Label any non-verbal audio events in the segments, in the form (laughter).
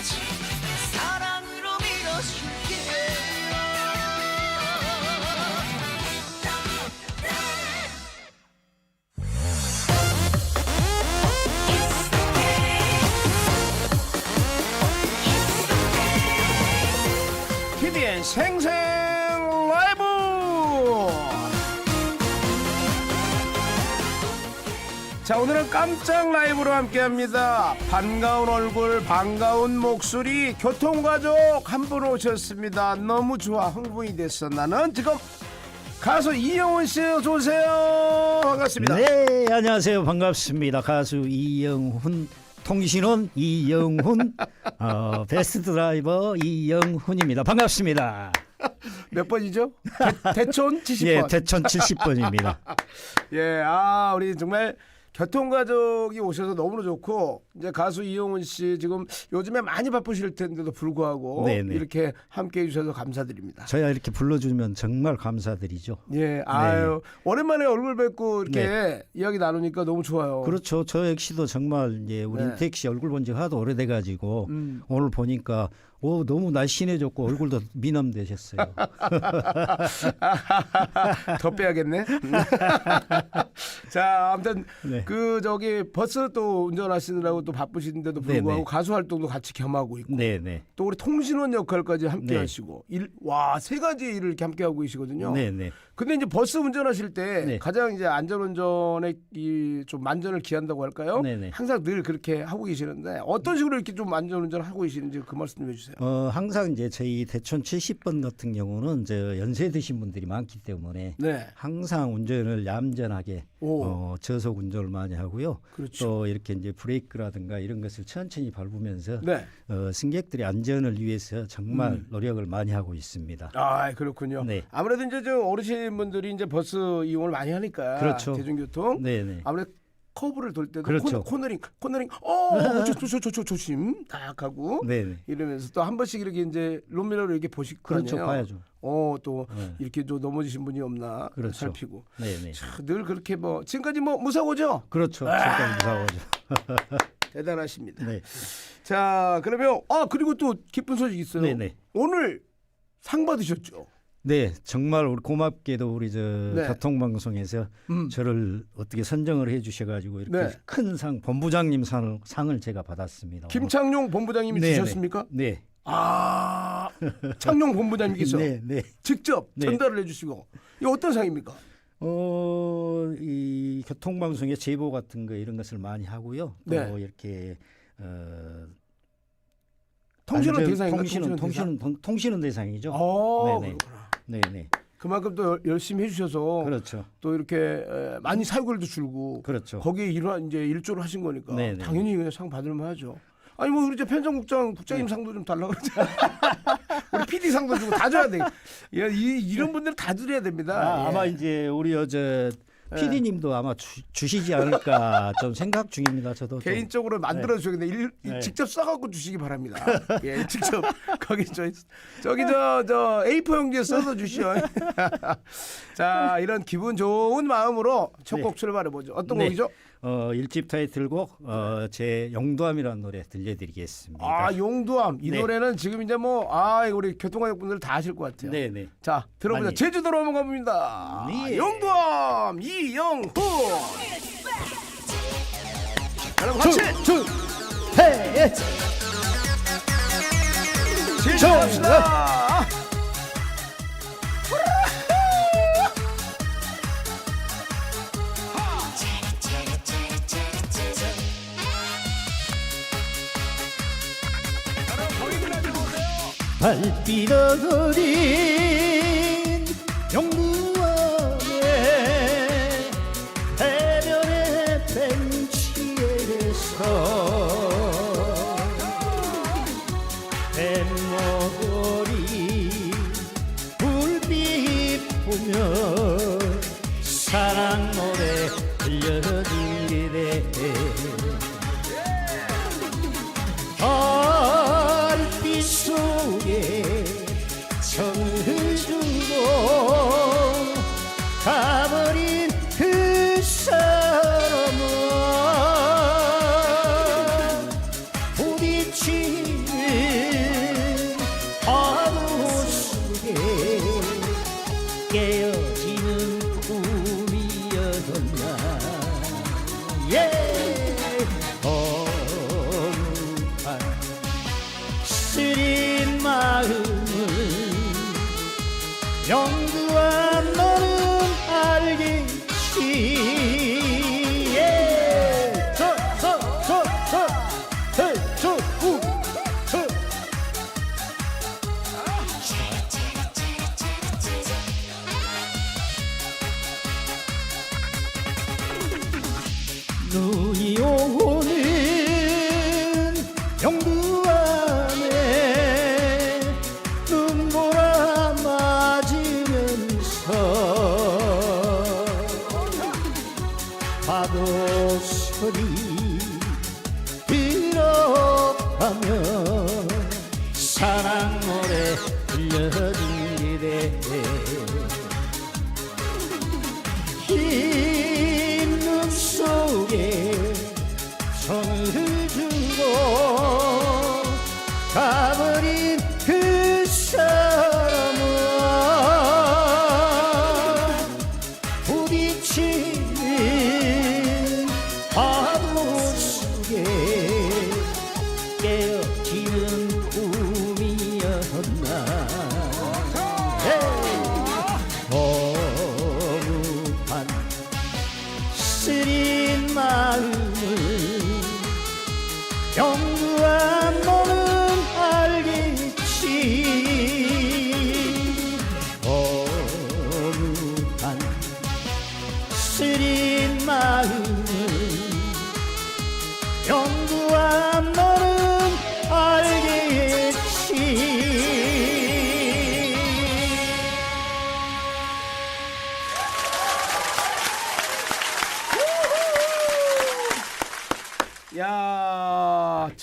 끝 자 오늘은 깜짝 라이브로 함께 합니다 반가운 얼굴 반가운 목소리 교통가족 한 분 오셨습니다 너무 좋아 흥분이 됐어 나는 지금 가수 이영훈 씨 어서 오세요 반갑습니다 네, 안녕하세요. 반갑습니다. 가수 이영훈 통신원 이영훈 (laughs) 어, 베스트 드라이버 이영훈입니다. 반갑습니다. (laughs) 몇 번이죠? 대, 대촌 70번 (laughs) 예, 대천 70번입니다. 예, 아 우리 정말 교통가족이 오셔서 너무나 좋고 이제 가수 이용훈 씨 지금 요즘에 많이 바쁘실 텐데도 불구하고 네네. 이렇게 함께 해주셔서 감사드립니다. 저야 이렇게 불러주면 정말 감사드리죠. 예, 아유 오랜만에 얼굴 뵙고 이렇게 이야기 나누니까 너무 좋아요. 그렇죠. 저 역시도 정말 이제 우리 네. 씨 얼굴 본 지 하도 오래돼가지고 음. 오늘 보니까 오 너무 날씬해졌고 얼굴도 미남 되셨어요. (laughs) 더 빼야겠네. (laughs) 자, 아무튼 네. 그 저기 버스 또 운전하시느라고 또 바쁘신데도 불구하고 네네. 가수 활동도 같이 겸하고 있고 네네. 또 우리 통신원 역할까지 함께 네. 하시고 일, 와, 세 가지 일을 이렇게 함께 하고 계시거든요. 네네. 근데 이제 버스 운전하실 때 네. 가장 이제 안전 운전에 이 좀 만전을 기한다고 할까요? 네네. 항상 늘 그렇게 하고 계시는데 어떤 식으로 이렇게 좀 안전 운전 하고 계시는지 그 말씀 좀 해주세요. 어, 항상 이제 저희 대촌 70번 같은 경우는 저 연세 드신 분들이 많기 때문에 네, 항상 운전을 얌전하게 오. 어, 저속 운전을 많이 하고요. 그렇죠. 또 이렇게 이제 브레이크라든가 이런 것을 천천히 밟으면서 네, 어, 승객들의 안전을 위해서 정말 노력을 많이 하고 있습니다. 아 그렇군요. 네. 아무래도 이제 저 어르신분들이 이제 버스 이용을 많이 하니까 그렇죠. 대중교통 네네. 아무래도 커브를 돌 때도 그렇죠. 코 너, 링 코너링 어, (laughs) 저, 조심 딱 하고 네네. 이러면서 또 한 번씩 이렇게 이제 롬미러를 이렇게 보실 거 그렇죠. 봐야죠. 어, 또 네. 이렇게 또 넘어지신 분이 없나 그렇죠. 살피고. 차, 늘 그렇게 뭐 지금까지 뭐 무사고죠? 그렇죠. 아! 잠깐 무사하죠. (laughs) 대단하십니다. 네. 자, 그러면 아 그리고 또 기쁜 소식 있어요. 네네. 오늘 상 받으셨죠? 네, 정말 우리 고맙게도 우리 저 네. 교통방송에서 음. 저를 어떻게 선정을 해주셔가지고 이렇게 네. 큰상 본부장님 상을 상을 제가 받았습니다. 김창룡 본부장님이 네네. 주셨습니까? 네, 아, 창룡 본부장님께서 (laughs) 네, 네. 직접 네. 전달을 해주시고 이 어떤 상입니까? 어, 이 교통방송의 제보 같은 거 이런 것을 많이 하고요. 또 네. 이렇게 어, 안전- 대상인가? 통신은 통신원 대상? 통신은 통- 통신은 대상이죠. 어, 네네. 그렇구나. 네, 네. 그만큼 또 열- 열심히 해주셔서 그렇죠. 또 이렇게 에, 많이 사유글도 줄고 그렇죠. 거기에 일화 이제 일조를 하신 거니까 네네. 당연히 그냥 상 받을만 하죠. 아니 뭐 우리 이제 편성국장 국장님 네. 상도 좀 달라 그러자. (laughs) 우리 PD 상도 주고 다 줘야 돼. 야, 이, 이런 분들 다 드려야 됩니다. 아, 예. 아마 이제 우리 어제 예. PD님도 아마 주, 주시지 않을까 좀 생각 중입니다. 저도 좀. 개인적으로 만들어. 일- 이- 네. 직접 써갖고 주시기 바랍니다. (laughs) 예, 직접 (laughs) 거기 저 저기 저저 A4 용지에 써서 주시오. (laughs) 자, 이런 기분 좋은 마음으로 첫 네. 곡 출발해 보죠. 어떤 네. 곡이죠? 어, 일집 타이틀곡 어, 제 영도함이라는 노래 들려드리겠습니다. 아, 용두암. 이 네. 노래는 지금 이제 뭐 아, 우리 교통가족 분들 다 아실 것 같아요. 네, 네. 자, 들어보자. 많이. 제주도로 넘어가 봅니다. 네. 용두암 이영훈. 여러분 같이 줄, 해, 제주합시다. 발빛 어린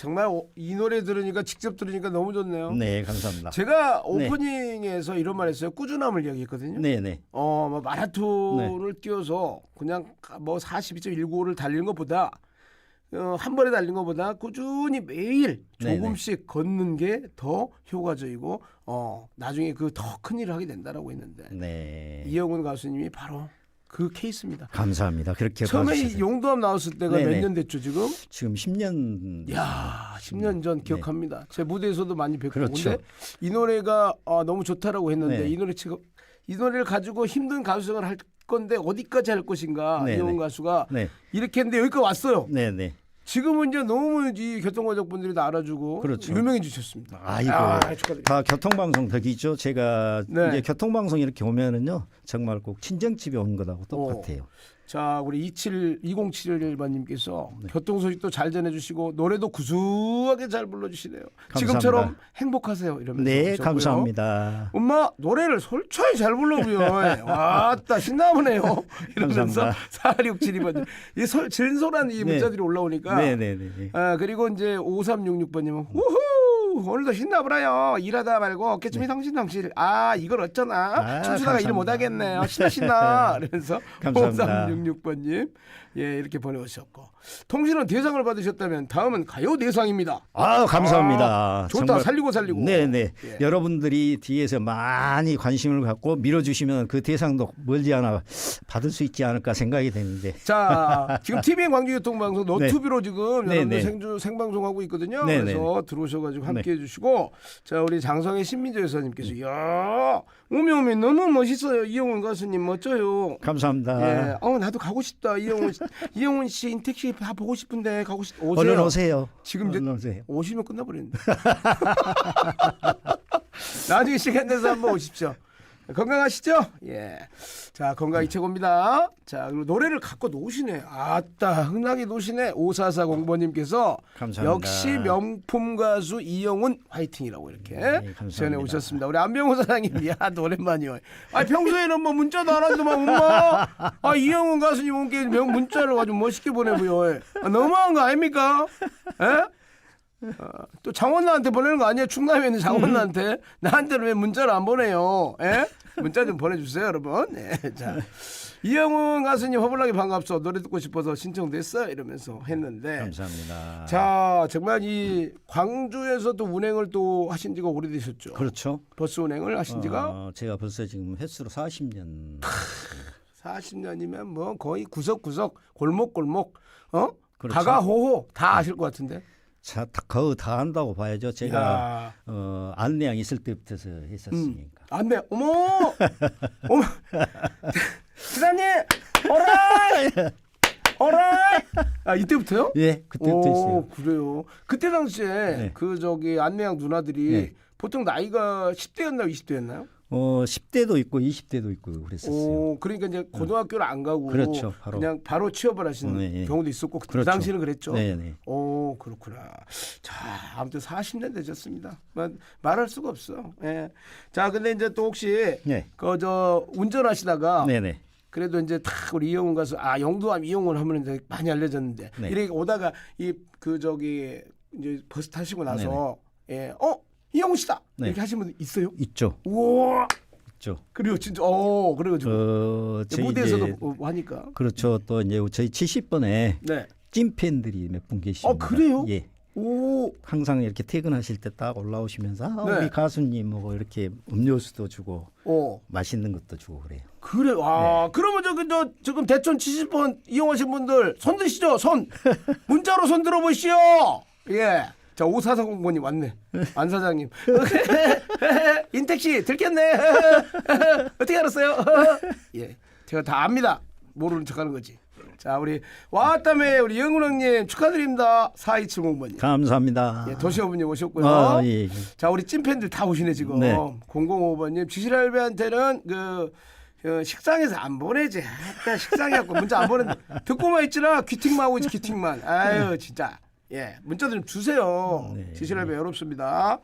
정말 오- 이 노래 들으니까 직접 들으니까 너무 좋네요. 네 감사합니다 제가 오프닝에서 이런 말 했어요. 꾸준함을 이야기했거든요. 네 네 어, 뭐 마라톤을 네. 뛰어서 그냥 뭐 42.195를 달리는 것보다 어, 한 번에 달리는 것보다 꾸준히 매일 네네. 조금씩 걷는 게 더 효과적이고 어, 나중에 그 더 큰 일을 하게 된다라고 했는데 네 이영훈 가수님이 바로 그 케이스입니다. 감사합니다 그렇게 처음에 이 봐주셔서 용도암 나왔을 때가 몇. 년 됐죠 지금? 지금 10년 야, 10년 전 기억합니다. 제 무대에서도 많이 뵙고 네. 그렇죠. 근데 이 노래가 아, 너무 좋다라고 했는데 네. 이 노래 지금 이 노래를 가지고 힘든 가수생활 할 건데 어디까지 할 것인가 네, 이영훈 네. 가수가 네 이렇게 했는데 여기까지 왔어요. 네네 지금은 이제 너무 이 교통가족 분들이 다 알아주고 그렇죠. 유명해지셨습니다. 아이고 아, 축하드립니다. 다 교통방송 덕이죠 제가 네. 이제 교통방송 이렇게 오면은요 정말 꼭 친정집에 온 거하고 똑같아요 자, 우리 27 2071번님께서 네. 교통 소식도 잘 전해주시고 노래도 구수하게 잘 불러주시네요. 감사합니다. 지금처럼 행복하세요 이러면서 네 오셨고요. 감사합니다 엄마 노래를 솔직히 잘 불러고요. (laughs) 왔다 신나보네요. 이러면서 감사합니다. 4672번 이 설, 진솔한 이 네. 문자들이 올라오니까 네 네 네 아, 그리고 이제 5366번님은 우후 오늘도 신나보라요. 일하다 말고 어깨춤이 성신성실. 아 이걸 어쩌나 아, 춤추다가 일. 못하겠네요. 신나 (laughs) 신나. 감사합니다. 5366번님 예 이렇게 보내오셨고 통신원 대상을 받으셨다면 다음은 가요 대상입니다. 아 감사합니다. 아, 좋다. 살리고 살리고. 네네. 예. 여러분들이 뒤에서 많이 관심을 갖고 밀어주시면 그 대상도 멀지 않아 받을 수 있지 않을까 생각이 되는데. 자, (laughs) 지금 TVN 광주교통방송 너튜브로 지금 네, 여러분들 네. 생주 생방송하고 있거든요. 네, 그래서 들어오셔가지고 함께 해 주시고, 자 우리 장성의 신민재 여사님께서 야 오미 오미 너무 멋있어요. 이영훈 가수님 멋져요. 감사합니다. 예, 어 나도 가고 싶다. 이영훈 씨, (laughs) 이영훈 씨 인택시 다 보고 싶은데 가고 싶. 오세요. 얼른 오세요. 지금 이제 얼른 오세요. 오시면 끝나버리는데. (laughs) 나중에 시간 내서 한번 오십시오. 건강하시죠? 예. 자, 건강이 최고입니다. 자, 그리고 노래를 갖고 노시네. 아따, 흥나게 노시네. 5440번님께서 감사합니다. 역시 명품 가수 이영훈 화이팅이라고 이렇게 감사합니다. 전해 오셨습니다. 우리 안병호 사장님, 야, 오랜만이요. 아, 평소에는 뭐 문자도 안 하더만, 엄마. 아, 이영훈 가수님 명 문자를 아주 멋있게 보내고요. 아, 너무한 거 아닙니까? 예? 어, 또 장원나한테 보내는 거 아니에요? 충남에 있는 장원나한테 나한테는 왜 문자를 안 보내요? 예? 문자 좀 보내주세요, 여러분. 예, 자 이영훈 가수님 허블나게 반갑소 노래 듣고 싶어서 신청됐어 이러면서 했는데 감사합니다. 자 정말 이 광주에서 또 운행을 또 하신 지가 오래되셨죠? 그렇죠. 버스 운행을 하신 지가 어, 제가 벌써 지금 횟수로 40년. 40년이면 뭐 거의 구석구석 골목골목 어 그렇죠. 가가호호 다 아실 것 같은데 자, 다- 거의 다 한다고 봐야죠. 제가 야. 어, 안내양 있을 때부터 했었으니까. 안돼 어머 (laughs) 어머 기사님 어라이 어라이 아 이때부터요? 예, 그때부터 오, 했어요. 그래요. 그때 당시에 네. 그 저기 안내양 누나들이 네. 보통 나이가 10대였나요, 20대였나요? 어, 10대도 있고 20대도 있고 그랬었어요. 오, 그러니까 이제 고등학교를 안 가고 그렇죠, 바로. 그냥 바로 취업을 하시는 네, 네. 경우도 있었고 그 그렇죠. 당시는 그랬죠. 네, 네. 오, 그렇구나. 자, 아무튼 40년 되셨습니다. 말, 말할 수가 없어. 예. 자, 근데 이제 또 혹시 네. 그저 운전하시다가 네, 네. 그래도 이제 탁 우리 이영훈 가수 아 영도함 이영훈 하면 이제 많이 알려졌는데 네. 이렇게 오다가 이 그 저기 이제 버스 타시고 나서 예 어 이영훈 씨다 네. 이렇게 하신 분 있어요? 있죠. 우와 있죠. 그래요 진짜 어 그래가지고 어, 무대에서도 이제 뭐 하니까 그렇죠. 또 이제 저희 70번에 네. 찐 팬들이 몇 분 계십니다. 어, 그래요? 예. 오 항상 이렇게 퇴근하실 때 딱 올라오시면서 아, 네. 우리 가수님 뭐 이렇게 음료수도 주고 어. 맛있는 것도 주고 그래요. 그래 네. 와 그러면 저기 저 지금 대천 70번 이용하신 분들 손 드시죠 손 (laughs) 문자로 손 들어 보시오 예 자 오사사공번님 왔네. 안 사장님. 인택시 들켰네. (laughs) 어떻게 알았어요? (laughs) 예 제가 다 압니다. 모르는 척하는 거지. 자 우리 왔다며 우리 영훈 형님 축하드립니다. 4270번님. 감사합니다. 예, 도시어머님 오셨고요. 아, 예, 예. 자 우리 찐팬들 다 오시네 지금. 네. 005번님 지실할배한테는 그 어, 식상에서 안 보내지. 식상해갖고 문자 안 보내 듣고만 있지나 귀팅만 하고 있지 귀팅만. 아유 진짜 예 문자 좀 주세요 네. 지실할배 어렵습니다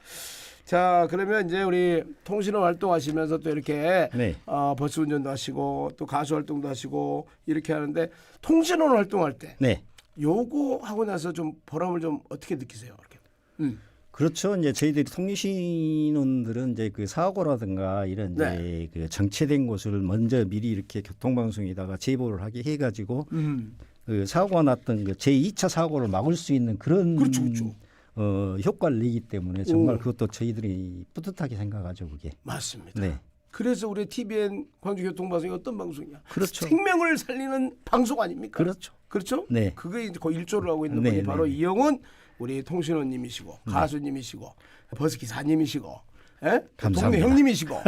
자 그러면 이제 우리 통신원 활동하시면서 또 이렇게 네. 어, 버스 운전도 하시고 또 가수 활동도 하시고 이렇게 하는데 통신원 활동할 때 네. 요거 하고 나서 좀 보람을 좀 어떻게 느끼세요 이렇게 음. 그렇죠. 이제 저희들이 통신원들은 이제 그 사고라든가 이런 네. 이제 그 정체된 곳을 먼저 미리 이렇게 교통방송에다가 제보를 하게 해가지고 음. 그 사고가 났던 그 제2차 사고를 막을 수 있는 그런 그렇죠, 그렇죠. 어, 효과를 내기 때문에 정말 오. 그것도 저희들이 뿌듯하게 생각하죠, 그게. 맞습니다. 네. 그래서 우리 TVN 광주교통방송이 어떤 방송이야? 그렇죠. 생명을 살리는 방송 아닙니까? 그렇죠. 그렇죠? 네. 그게 이제 거의 일조를 하고 있는 네, 분이 네, 바로 네. 이영훈 우리 통신원님이시고 가수님이시고 버스 기사님이시고 예? 감사합니다. 동네 형님이시고. (laughs)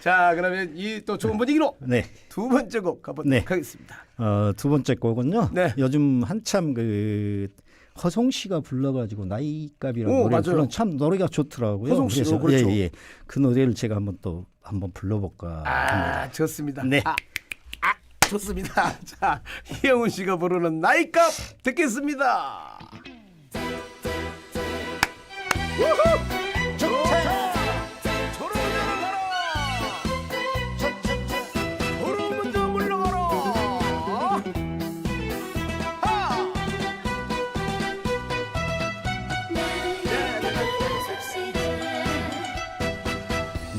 자 그러면 이 또 좋은 분위기로 네. 두 번째 곡 가보도록 네. 하겠습니다. 어, 두 번째 곡은요. 네. 요즘 한참 그 허송 씨가 불러가지고 나이값이라는 오, 노래 맞아요. 불러 참 노래가 좋더라고요. 허송 씨, 그래서 어, 그렇죠. 예, 예. 그 노래를 제가 한번 또 한번 불러볼까 합니다. 아 좋습니다. 네. 아, 아 좋습니다. (laughs) 자 이영훈 씨가 부르는 나이값 듣겠습니다.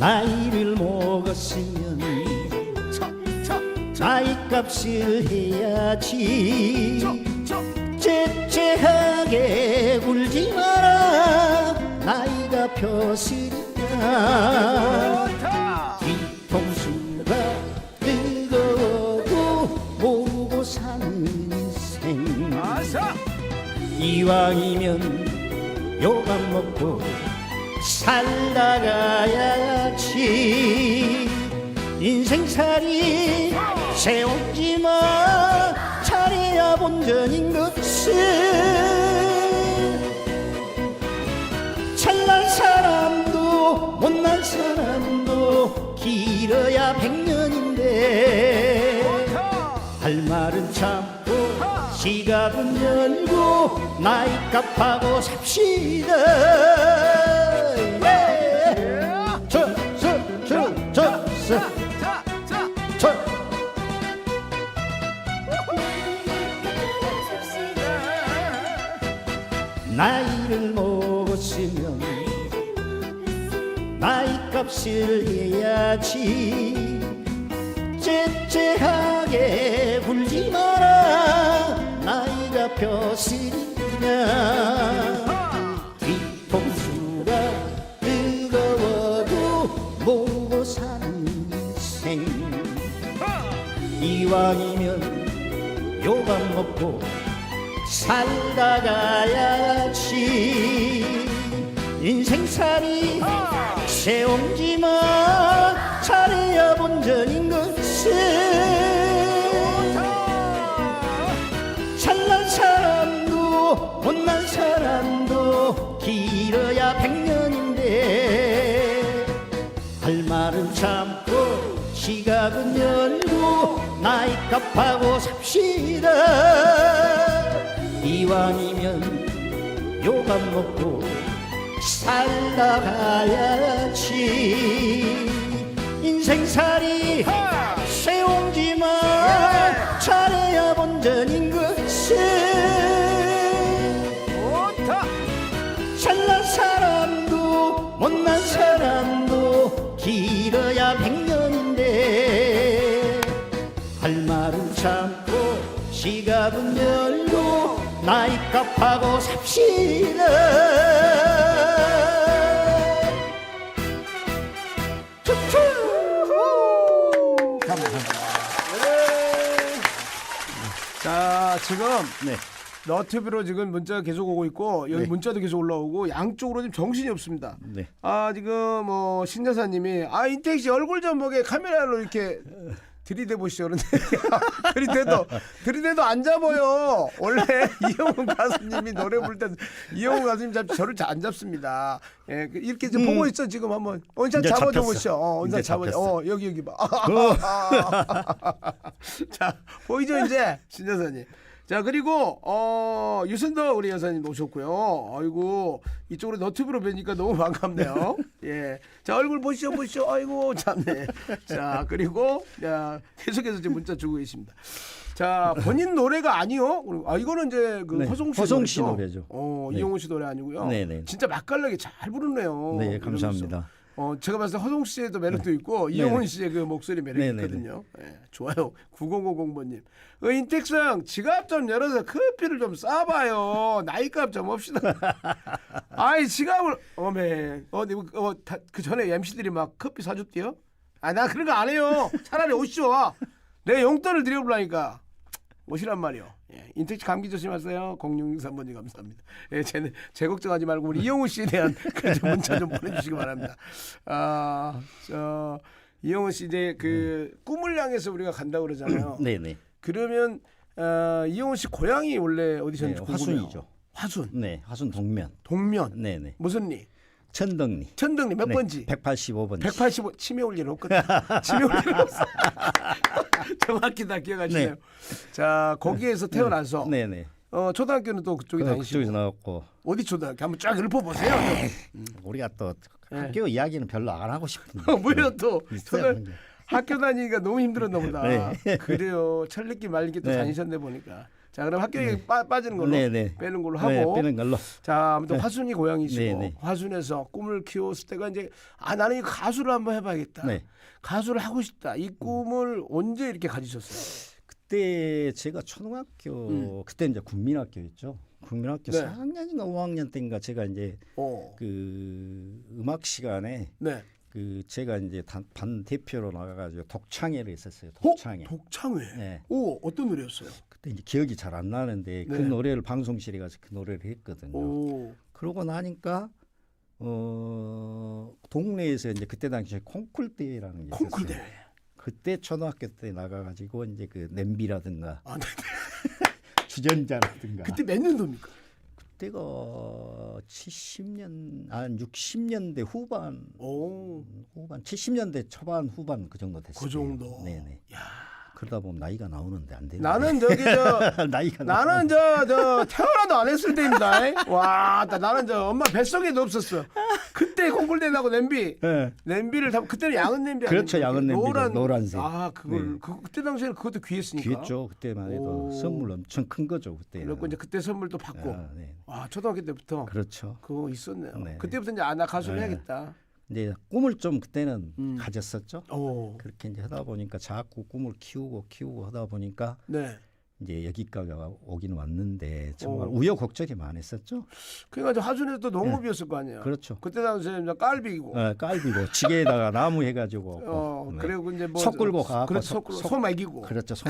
나이를 먹었으면! 나이값을 해야지. 차! 째째하게 굴지 마라 좋다! 뒤통수가 뜨거워도 모르고 사는 인생! 이왕이면 요감 먹고 살다가야지 인생살이 세우지마 잘해야 본전인 것을 못난 사람도 길어야 백년인데 할 말은 참고 지갑은 열고 나이 값하고 삽시다 자! 자! 저. 나이 나이값을 해야지. 째째하게 굴지 마라. 나이가 벼슬이냐. 뒤통수가 뜨거워도 모르고 사는 인생. 이왕이면 요밥 먹고 살다 가야지. 인생살이 세옹지만 잘해야 본전인 것을 잘난 사람도 못난 사람도 길어야 백년인데 할 말은 참고 지갑은 열고 나이 값하고 삽시다. 이왕이면 요밥 먹고 살다 가야지. 인생살이 세옹지만 잘해야 본전인 것을 좋다. 잘난 사람도 못난 사람도 길어야 백년인데 할 말은 참고 지갑은 열고 나이 값하고 삽시다 툭툭 자 지금 네. 너튜브로 지금 문자가 계속 오고 있고 여기 네. 문자도 계속 올라오고 양쪽으로 지금 정신이 없습니다. 네. 아 지금 뭐 신여사님이 아 인택 씨 얼굴 좀 보게 카메라로 이렇게 들이대 보시죠 그런데 들이대도 들이대도 안 잡아요. 원래 (laughs) 이영훈 가수님이 노래 부를 때 이영훈 가수님 잡 저를 잘안 잡습니다. 예그 이렇게 좀 보고 있어 지금 한번 원샷 이제 잡아줘. 보시죠. 어, 원샷 잡아. 어 여기 여기 봐. (laughs) 자 보이죠 이제 신 여사님. 자 그리고 어 유순덕 우리 여사님 오셨고요. 아이고 이쪽으로 너튜브로 뵈니까 너무 반갑네요. 예. 자 얼굴 보시죠 보시죠. 아이고 참네. 자 그리고 야 계속해서 지금 문자 주고 계십니다. 자 본인 노래가 아니요. 아 이거는 이제 그 네, 허송 씨 허송 씨 노래죠? 어 네. 이용호 씨 노래 아니고요. 네, 네. 진짜 맛깔나게 잘 부르네요. 네, 이러면서. 감사합니다. 어 제가 봤을 때 허동 씨에도 매력도 있고 이영훈 씨의 그 목소리 매력이 네, 네, 있거든요. 예, 좋아요. 9050번님. 어, 인택성 지갑 좀 열어서 커피를 좀 싸봐요. 나이값 좀 합시다. (laughs) 아이 지갑을 어메 어디 어, 다, 그 전에 MC들이 막 커피 사줬대요. 아 나 그런 거 안 해요. 차라리 오시죠. 내 용돈을 드려보라니까. 오시란 말이요. 예, 인택시 감기 조심하세요. 0663번님 감사합니다. 예, 제, 제 걱정하지 말고 우리 이영우 씨에 대한 (laughs) 그 문자 좀 보내주시기 바랍니다. 아, 저 이영우 씨 이제 그 꿈을 향해서 우리가 간다고 그러잖아요. (clears throat) 네, 네. 그러면 어, 이영우 씨 고향이 원래 어디셨는지 네, 궁금해요. 화순이죠. 화순, 네, 하순 동면. 동면, 네, 네. 무슨 리? 천덕리. 천등리 몇 네, 번지? 185번지. 185 치매 올 일은 없거든. (laughs) 치매 올 일은 없어. 정확히 다 기억하시네요. 네. 자 거기에서 태어나서 네, 네. 어, 초등학교는 또 그쪽에 그, 다니시고 그쪽에서 나왔고 어디 초등학교 한번 쫙 읊어보세요. 우리가 또 네. 학교 이야기는 별로 안 하고 싶은데. (laughs) 뭐야 또 초등. 학교 다니기가 너무 힘들었나 보다. 네. 그래요. 철리기 말리기 또 네. 다니셨네 보니까. 자 그럼 학교 에 빠, 빠지는 걸로 네, 네. 빼는 걸로 네, 하고 빼는 걸로. 자 아무튼 화순이 고향이시고 네, 네. 화순에서 꿈을 키웠을 때가 이제 아 나는 이 가수를 한번 해봐야겠다. 네. 가수를 하고 싶다. 이 꿈을 언제 이렇게 가지셨어요? 그때 제가 초등학교 그때 이제 국민학교였죠. 국민학교 음. 네. 4학년인가 5학년 때인가 제가 이제 어, 그 음악 시간에 네. 그 제가 이제 단, 반 대표로 나가가지고 독창회를 했었어요. 어? 독창회. 독창회. 네. 오 어떤 노래였어요? 그때 이제 기억이 잘 안 나는데 그 네. 노래를 방송실에 가서 그 노래를 했거든요. 오, 그러고 나니까 어 동네에서 이제 그때 당시에 콩쿨 대회라는 게 콩쿨 있었어요. 그때 초등학교 때 나가가지고 이제 그 냄비라든가 아, 네. (laughs) 주전자라든가 그때 몇 년도입니까? 그때가 70년 한 60년대 후반 오, 후반 70년대 초반 후반 그 정도 됐어요. 그 정도. 네네. 야. 그러다 보면 나이가 나오는데 안 되는. 나는 저기 저 (laughs) 나이가 나는 저 저 태어나도 안 했을 때입니다. 와, 나- 나는 저 엄마 뱃속에도 없었어. 그때 콩쿨대 나고 냄비. 네. 냄비를 다 그때는 양은 냄비 그렇죠? 양은 냄비죠. 노란 노란색. 아 그걸 네. 그, 그때 당시에는 그것도 귀했으니까. 귀했죠. 그때만 해도 오. 선물 엄청 큰 거죠 그때. 그래고 이제 그때 선물도 받고. 아, 네. 아 초등학교 때부터 그렇죠. 그거 있었네요. 네. 그때부터 이제 아나 가수를 네. 해야겠다. 이제 꿈을 좀 그때는 음. 가졌었죠. 오, 그렇게 이제 하다 보니까 자꾸 꿈을 키우고 키우고 하다 보니까 네. 이제 여기까지 오긴 왔는데 정말 오. 우여곡절이 많았었죠. 그러니까 또 농업이었을 거 아니에요. 그렇죠. 그때 당시에 이제 깔비고. 어, 깔비고 지게에다가 (laughs) 나무 해가지고 어, 네. 그리고 이제 뭐 소 끌고 가고 그렇죠. 소- 소, 소- 소 먹이고. 그렇죠. 소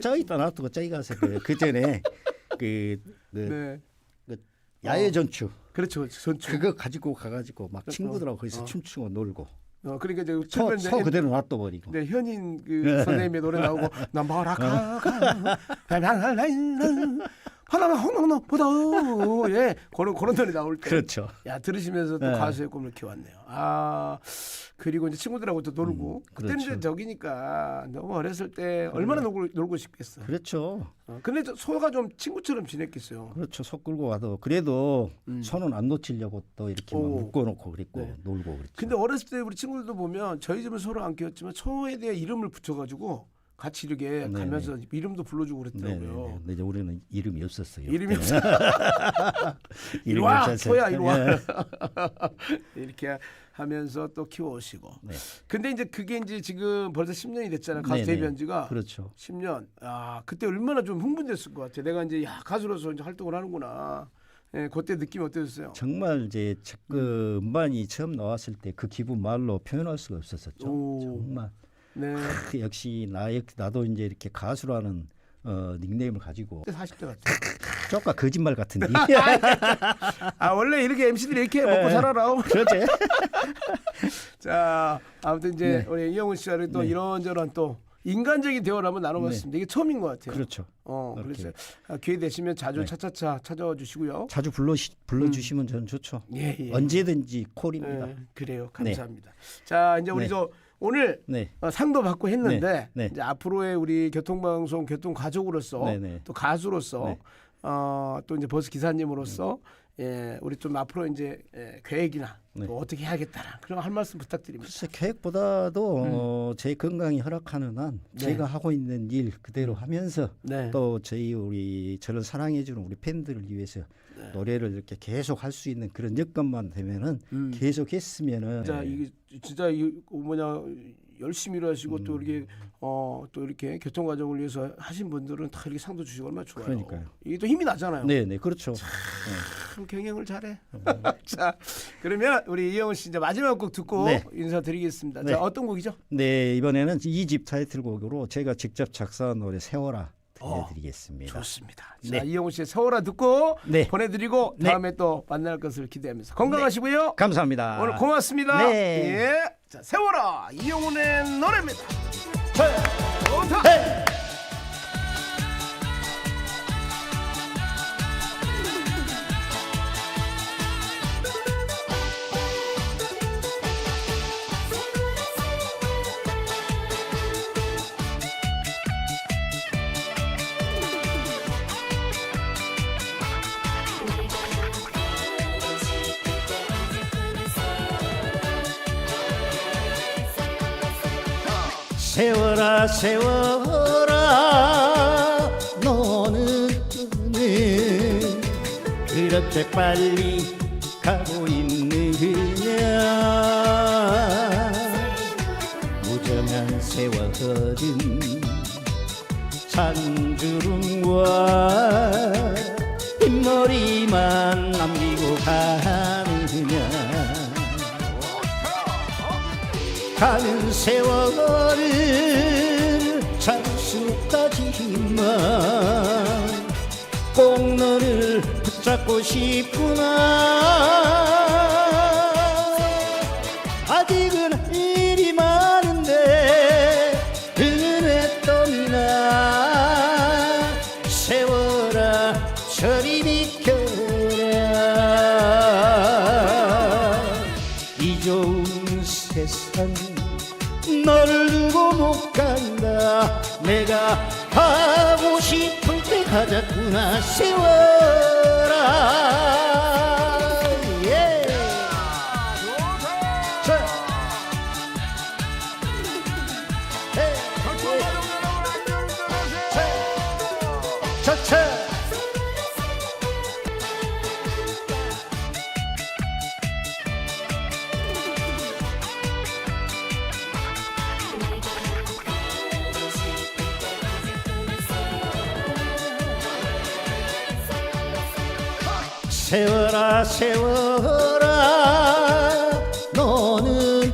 저기 있다 놔두고 저기 가서 그, 그 전에 (laughs) 그, 그, 네. 그 야외 전추 그렇죠. 전주. 그거 가지고 가가지고 막 그렇죠. 친구들하고 거기서 어. 춤추고 놀고 어, 그러니까 이제 서 그대로 놔둬 버리고 네, 현인 그 선생님의 노래 나오고 (laughs) 나 뭐라카가 하나만 홍홍노 보다 예 그런 그런 노래 나올 때 그렇죠. 야 들으시면서 또 네. 가수의 꿈을 키웠네요. 아 그리고 이제 친구들하고 또 놀고 그때는 그렇죠. 이제 저기니까 너무 어렸을 때 얼마나 놀고 놀고 싶겠어. 그렇죠. 어, 근데 저 소가 좀 친구처럼 지냈겠어요. 그렇죠. 속 끌고 와도 그래도 손은 안 놓치려고 또 이렇게 막 음. 오. 묶어놓고 그랬고 네. 놀고 그랬죠. 근데 어렸을 때 우리 친구들도 보면 저희 집은 서로 안 키웠지만 초에 대해 이름을 붙여가지고 같이 이렇게 네네. 가면서 이름도 불러주고. 그랬더라고요. 근데 이제 우리는 이름이 없었어요. 이름이 그때는. 이리 (laughs) 이름이 와. 초야 이리 와 예. (laughs) 이렇게 하면서 또 키워오시고. 네. 근데 이제 그게 이제 지금 벌써 10년이 됐잖아요. 가수 네네. 데뷔한 지가 그렇죠. 10년. 아 그때 얼마나 좀 흥분됐을 것 같아. 내가 이제 야 가수로서 이제 활동을 하는구나. 예, 그때 느낌이 어떠셨어요? 정말 이제 그 음반이 처음 나왔을 때 그 기분 말로 표현할 수가 없었었죠. 오. 정말 네. 그 역시 나 역- 나도 이제 이렇게 가수라는 어, 닉네임을 가지고 그때 40대 같아. 쪼까 거짓말 같은데. (laughs) 아 원래 이렇게 MC들이 이렇게 먹고 살아라. (laughs) 그렇지. (laughs) 자 아무튼 이제 네. 우리 이영훈 씨와 또 이런저런 또 인간적인 대화를 한번 나눠봤습니다. 이게 처음인 것 같아요. 그렇죠. 어. 그래서 아, 기회 되시면 자주 네. 차차차 찾아와 주시고요. 자주 불러 불러 주시면 저는 좋죠. 예, 예. 언제든지 콜입니다. 예, 그래요. 감사합니다. 자, 이제 우리 네. 저 오늘 네. 어, 상도 받고 했는데 네, 네. 이제 앞으로의 우리 교통방송 교통 가족으로서 네, 네. 또 가수로서 네. 어, 또 이제 버스 기사님으로서 예, 우리 좀 앞으로 이제 예, 계획이나 네. 또 어떻게 해야겠다라 그런 할 말씀 부탁드립니다. 글쎄 계획보다도 어, 제 건강이 허락하는 한 음. 네. 제가 하고 있는 일 그대로 하면서 네. 또 저희 우리 저를 사랑해주는 우리 팬들을 위해서 네. 노래를 이렇게 계속 할 수 있는 그런 여건만 되면은 음. 계속 했으면은 진짜 이게 진짜 이 뭐냐 열심히 일하시고 음. 또 이렇게 어 또 이렇게 교통 과정을 위해서 하신 분들은 다 이렇게 상도 주시고 얼마나 좋아요. 그러니까요. 이게 또 힘이 나잖아요. 네 네 그렇죠. 참 경영을 잘해. 음. (laughs) 자, 그러면 우리 이영훈 씨 이제 마지막 곡 듣고 네. 인사드리겠습니다. 네. 자, 어떤 곡이죠? 네 이번에는 이 집 타이틀곡으로 제가 직접 작사한 노래 세워라 들려드리겠습니다. 좋습니다. 네. 자, 이영훈 씨의 세월아 듣고 네. 보내드리고 네. 다음에 또 만날 것을 기대하면서 건강하시고요. 감사합니다. 오늘 고맙습니다. 네. 예. 자, 세월아 이영훈의 노래입니다. 자, 좋다. 세워라 세워라. 너는 그렇게 빨리 가고 있느냐? 무정한 세월은 산주름과 흰머리만 남기고 가느냐? 가는 세월 꼭 너를 붙잡고 싶구나 가자꾸나. 세워 세워라 세워라. 너는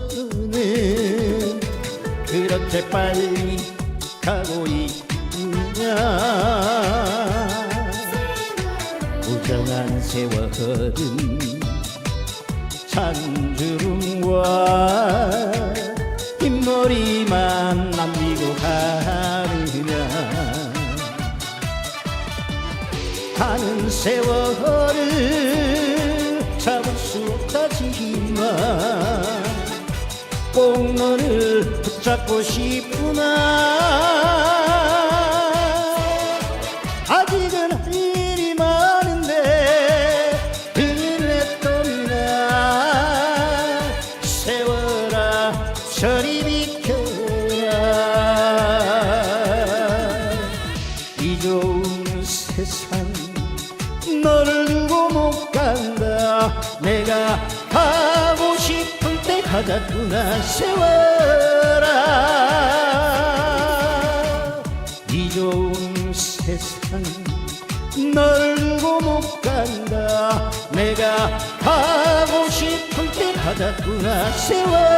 그렇게 빨리 붙잡고 싶구나 아직은 할 일이 많은데 떠나 세월아 저리 비켜라 이 좋은 세상 너를 두고 못 간다 내가 가고 싶을 때 가자꾸나 세월 네가 하고 싶은 길 바닷구나 세워라.